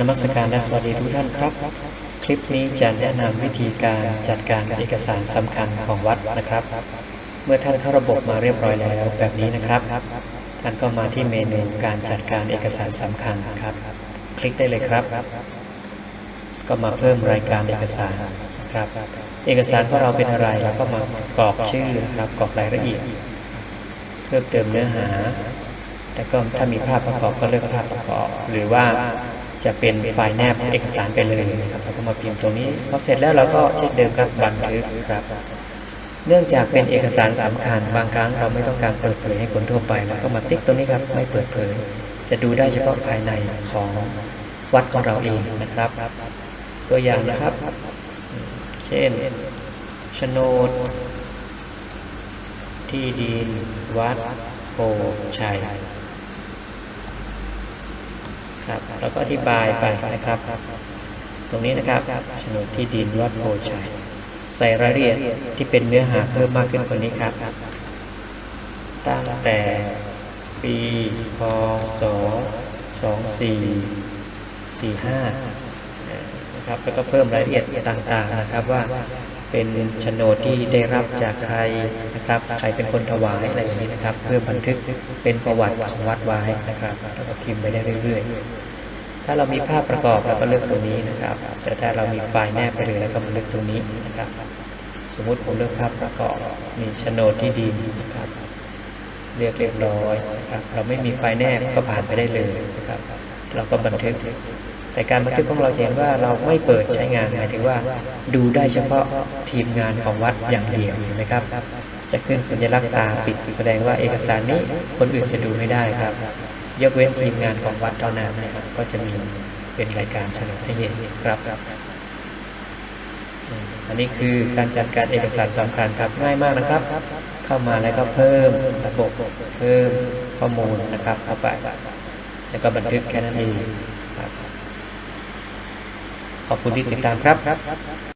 นมัสการและสวัสดีทุกท่านครับ คลิปนี้จะแนะนำวิธีการจัดการเอกสารสำคัญของวัดนะครับ เมื่อท่านเข้าระบบมาเรียบร้อยแล้วแบบนี้นะครับ ท่านก็มาที่เมนูการจัดการเอกสารสำคัญครับ คลิกได้เลยครับ ก็มาเพิ่มรายการเอกสารนะครับ เอกสารของเราเป็นอะไรแล้วก็มากรอกชื่อครับกรอกรายละเอียด เพิ่มเติมเนื้อหา แต่ก็ถ้ามีภาพประกอบก็เลือกภาพประกอบ หรือว่า จะเป็นไฟล์แนบเอกสารไปเลยนะครับแล้วก็มาพิมพ์ตรงนี้พอเสร็จแล้วเราก็เช่นเดิมครับบันทึกครับ เนื่องจากเป็นเอกสารสำคัญบางครั้งเราไม่ต้องการเปิดเผยให้คนทั่วไปเราก็มาติ๊กตรงนี้ครับไม่เปิดเผย จะดูได้เฉพาะภายในของวัดของเราเองนะครับ ตัวอย่างนะครับ เช่นโฉนดที่ดินวัดโพชัย ครับ แล้วก็อธิบายไปนะครับ ตรงนี้นะครับโฉนดที่ดินวัดโพชัยใส่รายละเอียดที่เป็นเนื้อหาเพิ่มมากขึ้นกว่านี้ครับตั้งแต่ปีพศ2445 นะครับแล้วก็เพิ่มรายละเอียดต่างๆนะครับว่าเป็นโฉนดที่ได้รับจากใครนะครับใครเป็นคนถวายอะไรอย่างนี้นะครับ เพื่อบันทึกเป็นประวัติของวัดไว้นะครับแล้วก็พิมพ์ไปได้เรื่อย ๆ ถ้าเรามีภาพประกอบเราก็เลือกตรงนี้นะครับ แต่ถ้าเรามีไฟล์แนบไปเลยแล้วก็มาเลือกตรงนี้นะครับ สมมุติผมเลือกภาพประกอบนี่โฉนดที่ดินนะครับเรียกเรียบร้อยนะครับ เราไม่มีไฟล์แนบก็ผ่านไปได้เลยนะครับ เราก็บันทึก แต่การบันทึกของเราเห็นว่าเราไม่เปิดใช้งานหมายถึงว่า ดูได้เฉพาะทีมงานของวัดอย่างเดียวนไหมครับ จะขึ้นสัญลักษณ์ตาปิดแสดงว่าเอกสารนี้คนอื่นจะดูไม่ได้ครับ ยกเว้นทีมงานของวัดเท่านั้นนะครับก็จะมีเป็นรายการโฉนดให้เห็นครับ อันนี้คือการจัดการเอกสารสำคัญครับง่ายมากนะครับ เข้ามาแล้วก็เพิ่มระบบเพิ่มข้อมูลนะครับเข้าไปแล้วก็บันทึกแค่นั้นเอง ขอบคุณที่ติดตามครับ